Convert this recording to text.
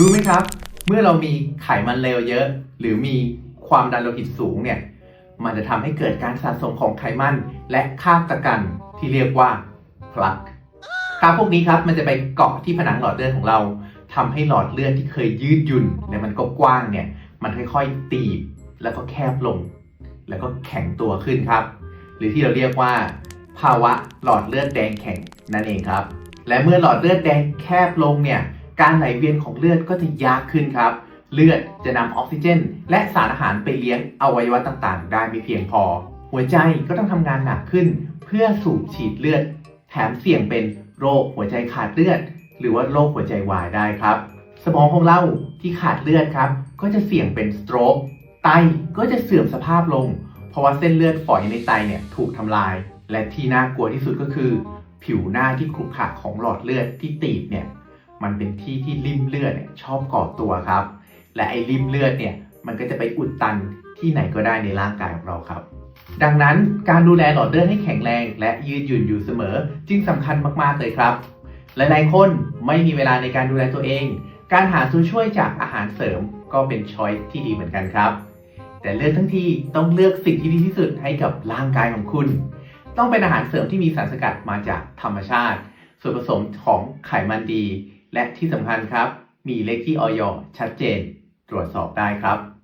รู้ไหมครับ เมื่อเรามีไขมันเลวเยอะ หรือมีความดันโลหิตสูงเนี่ย มันจะทำให้เกิดการสะสมของไขมันและคาบตะกันที่เรียกว่าพลักคราบพวกนี้ครับมันจะไปเกาะที่ผนังหลอดเลือดของเราทำให้หลอดเลือดที่เคยยืดหยุ่นและมันก็กว้างเนี่ย มันค่อยๆตีบแล้วก็แคบลง แล้วก็แข็งตัวขึ้นครับ หรือที่เราเรียกว่า ภาวะหลอดเลือดแดงแข็งนั่นเองครับ และเมื่อหลอดเลือดแดงแคบลงเนี่ย การไหลเวียนของเลือดก็จะยากขึ้นครับ เลือดจะนำออกซิเจน และสารอาหารไปเลี้ยงอวัยวะต่างๆ ได้ไม่เพียงพอ หัวใจก็ต้องทำงานหนักขึ้น เพื่อสูบฉีดเลือด แถมเสี่ยงเป็นโรคหัวใจขาดเลือด หรือว่าโรคหัวใจวายได้ครับ สมองของเราที่ขาดเลือดครับ ก็จะเสี่ยงเป็นสโตรกไตก็จะเสื่อมสภาพลง เพราะว่าเส้นเลือดฝอยในไตเนี่ยถูกทำลาย และที่น่ากลัวที่สุดก็คือ ผิวหน้าที่ขรุขระของหลอดเลือดที่ตีบเนี่ย มันเป็นที่ที่ริมเลือดชอบก่อตัวครับ และไอ้ริมเลือดเนี่ยมันก็จะไปอุดตันที่ไหนก็ได้ในร่างกายของเราครับ ดังนั้นการดูแลหลอดเลือดให้แข็งแรง และยืดหยุ่นอยู่เสมอ จึงสำคัญมากๆเลยครับ หลายๆ คนไม่มีเวลาในการดูแลตัวเอง การหาตัวช่วยจากอาหารเสริมก็เป็นช้อยที่ดีเหมือนกันครับ แต่เลือกทั้งทีต้องเลือกสิ่งที่ดีที่สุดให้กับร่างกายของคุณ ต้องเป็นอาหารเสริมที่มีสารสกัดมาจากธรรมชาติ ส่วนผสมของไขมันดี และที่สำคัญครับ มีเลขที่ออยชัดเจน ตรวจสอบได้ครับ